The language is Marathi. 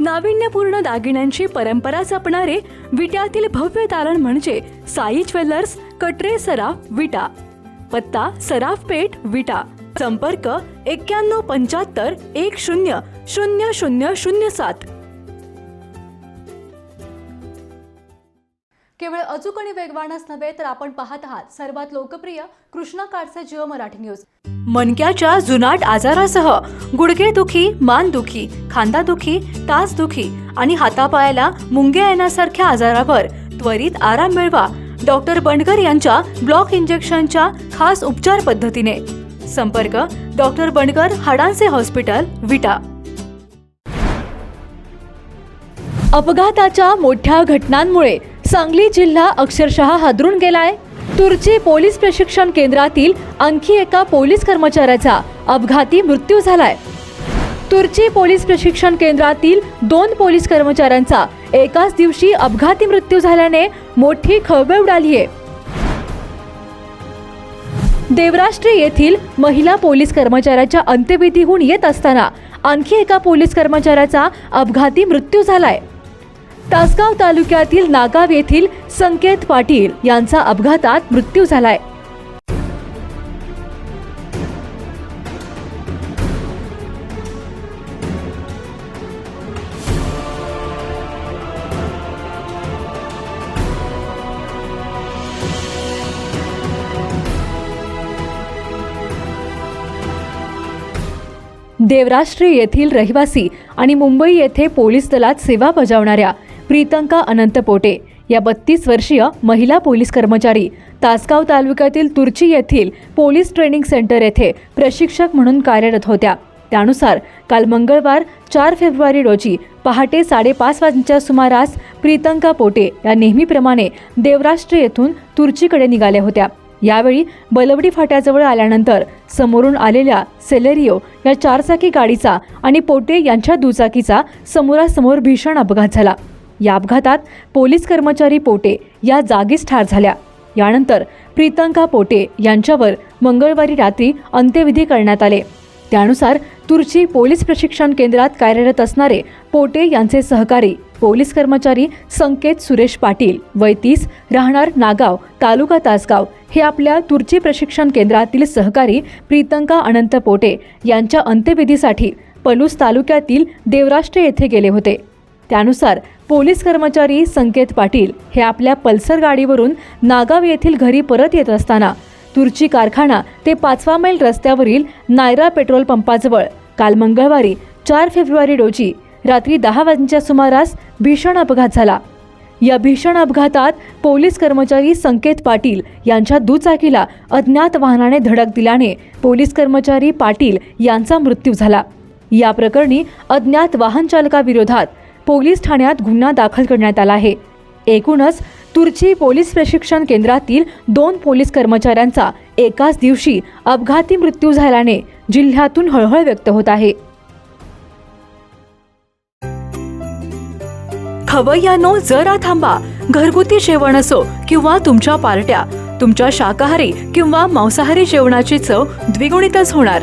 नाविन्यपूर्ण दागिन्यांची परंपरा जपणारे विट्यातील भव्य तारण म्हणजे साई ज्वेलर्स कटरे सराफ विटा पत्ता सराफ पेठ विटा संपर्क एक्क्याण्णव पंच्याहत्तर एक शून्य शून्य शून्य शून्य सात. केवळ अचूक आणि वेगवानच नव्हे तर आपण पाहत आहात सर्वात लोकप्रिय कृष्णा काडचे जिओ मराठी न्यूज. मणक्याच्या जुनाट आजारासह गुडघेदुखी मानदुखी खांदादुखी तासदुखी आणि हातापायाला मुंग्या येण्यासारख्या आजारावर त्वरित आराम मिळवा डॉक्टर बंडकर यांच्या ब्लॉक इंजेक्शनच्या खास उपचार पद्धतीने. संपर्क डॉक्टर बंडकर हाडांचे हॉस्पिटल विटा. अपघाताच्या मोठ्या घटनांमुळे सांगली जिल्हा अक्षरशः हादरून गेलाय. तुर्ची पोलीस प्रशिक्षण केंद्रातील आणखी एका पोलीस कर्मचाऱ्याचा अपघाती मृत्यू झालाय. तुर्ची पोलीस प्रशिक्षण केंद्रातील दोन पोलीस कर्मचाऱ्यांचा एकाच दिवशी अपघाती मृत्यू झाल्याने मोठी खळबळ उडालीये देवराष्ट्र येथील महिला पोलीस कर्मचाऱ्याच्या अंत्यविधीहून येत असताना आणखी एका पोलीस कर्मचाऱ्याचा अपघाती मृत्यू झालाय. तासगाव तालुक्यातील नागाव येथील संकेत पाटील यांचा अपघातात मृत्यू झालाय. देवराष्ट्री येथील रहिवासी आणि मुंबई येथे पोलीस दलात सेवा बजावणाऱ्या प्रीतंका अनंत पोटे या बत्तीस वर्षीय महिला पोलीस कर्मचारी तासगाव तालुक्यातील तुर्ची येथील पोलीस ट्रेनिंग सेंटर येथे प्रशिक्षक म्हणून कार्यरत होत्या. त्यानुसार काल मंगळवार चार फेब्रुवारी रोजी पहाटे साडेपाच वाजण्याच्या सुमारास प्रीतंका पोटे या नेहमीप्रमाणे देवराष्ट्र येथून तुर्चीकडे निघाल्या होत्या. यावेळी बलवडी फाट्याजवळ आल्यानंतर समोरून आलेल्या सेलेरिओ या चारचाकी गाडीचा आणि पोटे यांच्या दुचाकीचा समोरासमोर भीषण अपघात झाला. या अपघातात पोलीस कर्मचारी पोटे या जागीच ठार झाल्या. यानंतर प्रीतंका पोटे यांच्यावर मंगळवारी रात्री अंत्यविधी करण्यात आले. त्यानुसार तुर्ची पोलीस प्रशिक्षण केंद्रात कार्यरत असणारे पोटे यांचे सहकारी पोलीस कर्मचारी संकेत सुरेश पाटील वय तीस राहणार नागाव तालुका तासगाव हे आपल्या तुर्ची प्रशिक्षण केंद्रातील सहकारी प्रीतंका अनंत पोटे यांच्या अंत्यविधीसाठी पलूस तालुक्यातील देवराष्ट्र येथे गेले होते. त्यानुसार पोलीस कर्मचारी संकेत पाटील हे आपल्या पल्सर गाडीवरून नागाव येथील घरी परत येत असताना तुर्ची कारखाना ते पाचवा मैल रस्त्यावरील नायरा पेट्रोल पंपाजवळ काल मंगळवारी चार फेब्रुवारी रोजी रात्री दहा वाजण्याच्या सुमारास भीषण अपघात झाला. या भीषण अपघातात पोलीस कर्मचारी संकेत पाटील यांच्या दुचाकीला अज्ञात वाहनाने धडक दिल्याने पोलीस कर्मचारी पाटील यांचा मृत्यू झाला. या प्रकरणी अज्ञात वाहन चालकाविरोधात पोलीस ठाण्यात गुन्हा दाखल करण्यात आला आहे. एकूणच तुर्ची पोलीस प्रशिक्षण केंद्रातील दोन पोलीस कर्मचाऱ्यांचा एकाच दिवशी अपघाती मृत्यू झाल्याने जिल्ह्यातून हळहळ व्यक्त होत आहे. खवय्यानो जरा थांबा. घरगुती जेवण असो किंवा तुमच्या पार्ट्या तुमच्या शाकाहारी किंवा मांसाहारी जेवणाची चव द्विगुणितच होणार.